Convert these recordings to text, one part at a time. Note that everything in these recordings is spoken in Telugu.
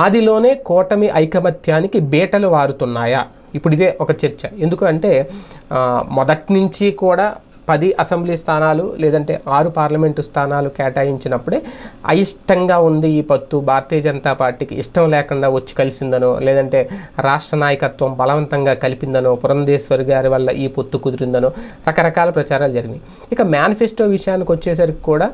ఆదిలోనే కూటమి ఐకమత్యానికి బీటలు వారుతున్నాయా? ఇప్పుడు ఇదే ఒక చర్చ. ఎందుకంటే మొదటి నుంచి కూడా పది అసెంబ్లీ స్థానాలు లేదంటే ఆరు పార్లమెంటు స్థానాలు కేటాయించినప్పుడే అయిష్టంగా ఉంది ఈ పత్తు. భారతీయ జనతా పార్టీకి ఇష్టం లేకుండా వచ్చి కలిసిందనో లేదంటే రాష్ట్ర నాయకత్వం బలవంతంగా కలిపిందనో పురంధేశ్వరి గారి వల్ల ఈ పొత్తు కుదిరిందనో రకరకాల ప్రచారాలు జరిగినాయి. ఇక మేనిఫెస్టో విషయానికి వచ్చేసరికి కూడా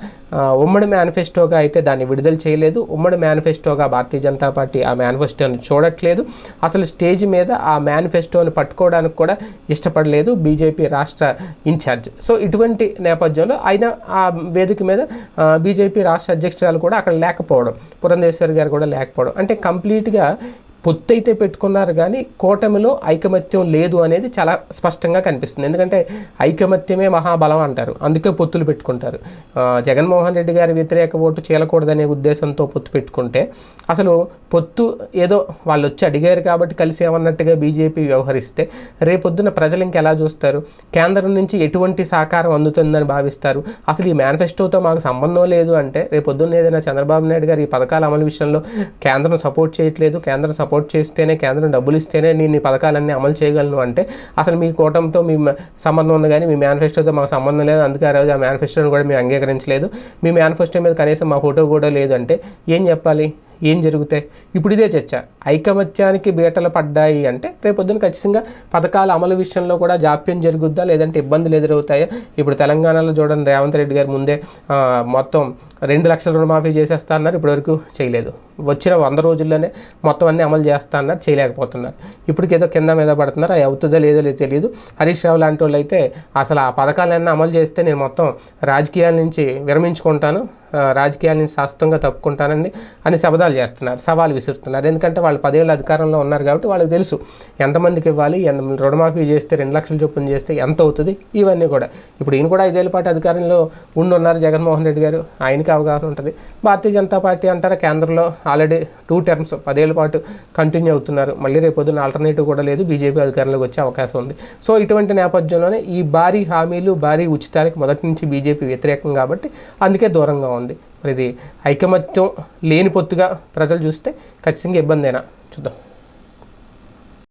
ఉమ్మడి మేనిఫెస్టోగా అయితే దాన్ని విడుదల చేయలేదు. ఉమ్మడి మేనిఫెస్టోగా భారతీయ జనతా పార్టీ ఆ మేనిఫెస్టోని చూడట్లేదు. అసలు స్టేజ్ మీద ఆ మేనిఫెస్టోని పట్టుకోవడానికి కూడా ఇష్టపడలేదు బీజేపీ రాష్ట్ర ఇన్ఛార్జ్. సో ఇటువంటి నేపథ్యంలో ఆయన ఆ వేదిక మీద బీజేపీ రాష్ట్ర అధ్యక్షురాలు కూడా అక్కడ లేకపోవడం పురంధేశ్వరి గారు కూడా లేకపోవడం. అంటే కంప్లీట్గా పొత్తు అయితే పెట్టుకున్నారు కానీ కూటమిలో ఐకమత్యం లేదు అనేది చాలా స్పష్టంగా కనిపిస్తుంది. ఎందుకంటే ఐకమత్యమే మహాబలం అంటారు. అందుకే పొత్తులు పెట్టుకుంటారు. జగన్మోహన్ రెడ్డి గారి వ్యతిరేక ఓటు చేయకూడదనే ఉద్దేశంతో పొత్తు పెట్టుకుంటే అసలు పొత్తు ఏదో వాళ్ళు వచ్చి అడిగారు కాబట్టి కలిసి ఏమన్నట్టుగా బీజేపీ వ్యవహరిస్తే రేపొద్దున ప్రజలు ఇంకెలా చూస్తారు? కేంద్రం నుంచి ఎటువంటి సహకారం అందుతుందని భావిస్తారు? అసలు ఈ మేనిఫెస్టోతో మాకు సంబంధం లేదు అంటే రేపొద్దున ఏదైనా చంద్రబాబు నాయుడు గారు ఈ పథకాల అమలు విషయంలో కేంద్రం సపోర్ట్ చేయట్లేదు కేంద్రం సపోర్ట్ చేస్తేనే కేంద్రం డబ్బులు ఇస్తేనే నేను ఈ పథకాలన్నీ అమలు చేయగలను అంటే అసలు మీ కూటమితో మీ సంబంధం ఉంది కానీ మీ మేనిఫెస్టోతో మాకు సంబంధం లేదు. అందుకే ఆ రోజు ఆ మేనిఫెస్టోని కూడా మేము అంగీకరించలేదు. మీ మేనిఫెస్టో మీద కనీసం మా ఫోటో కూడా లేదు అంటే ఏం చెప్పాలి? ఏం జరుగుతాయి? ఇప్పుడు ఇదే చర్చ. ఐకమత్యానికి బీటలు పడ్డాయి అంటే రేపొద్దున ఖచ్చితంగా పథకాల అమలు విషయంలో కూడా జాప్యం జరుగుద్దా? లేదంటే ఇబ్బందులు ఎదురవుతాయా? ఇప్పుడు తెలంగాణలో చూడండి రేవంత్ రెడ్డి గారు ముందే మొత్తం రెండు లక్షల రుణమాఫీ చేసేస్తా అన్నారు. ఇప్పటివరకు చేయలేదు. వచ్చిన వంద రోజుల్లోనే మొత్తం అన్ని అమలు చేస్తా అన్నారు చేయలేకపోతున్నారు. ఇప్పటికేదో కింద మీద పడుతున్నారు అది అవుతుందో లేదో లేదో తెలియదు హరీష్ రావు లాంటి వాళ్ళు అయితే అసలు ఆ పథకాలన్నీ అమలు చేస్తే నేను మొత్తం రాజకీయాల నుంచి విరమించుకుంటాను రాజకీయాల నుంచి శాస్త్రంగా తప్పుకుంటానండి అని శబదాలు చేస్తున్నారు సవాలు విసురుతున్నారు. ఎందుకంటే వాళ్ళు పదేళ్ళ అధికారంలో ఉన్నారు కాబట్టి వాళ్ళకి తెలుసు ఎంతమందికి ఇవ్వాలి ఎంత రుణమాఫీ చేస్తే రెండు లక్షల చొప్పున చేస్తే ఎంత అవుతుంది ఇవన్నీ కూడా. ఇప్పుడు ఈయన కూడా ఐదేళ్ళ పాటు అధికారంలో ఉండి ఉన్నారు జగన్మోహన్ రెడ్డి గారు ఆయనకి అవగాహన ఉంటుంది. భారతీయ జనతా పార్టీ అంటారా కేంద్రంలో ఆల్రెడీ టూ టర్మ్స్ పదేళ్ళ పాటు కంటిన్యూ అవుతున్నారు. మళ్ళీ రేపు పొద్దున్న ఆల్టర్నేటివ్ కూడా లేదు. బీజేపీ అధికారంలోకి వచ్చే అవకాశం ఉంది. సో ఇటువంటి నేపథ్యంలోనే ఈ భారీ హామీలు భారీ ఉచితానికి మొదటి నుంచి బీజేపీ వ్యతిరేకం కాబట్టి అందుకే దూరంగా ఉంది. మరి ఇది ఐకమత్యం లేని పొత్తుగా ప్రజలు చూస్తే ఖచ్చితంగా ఇబ్బందేనా? చూద్దాం.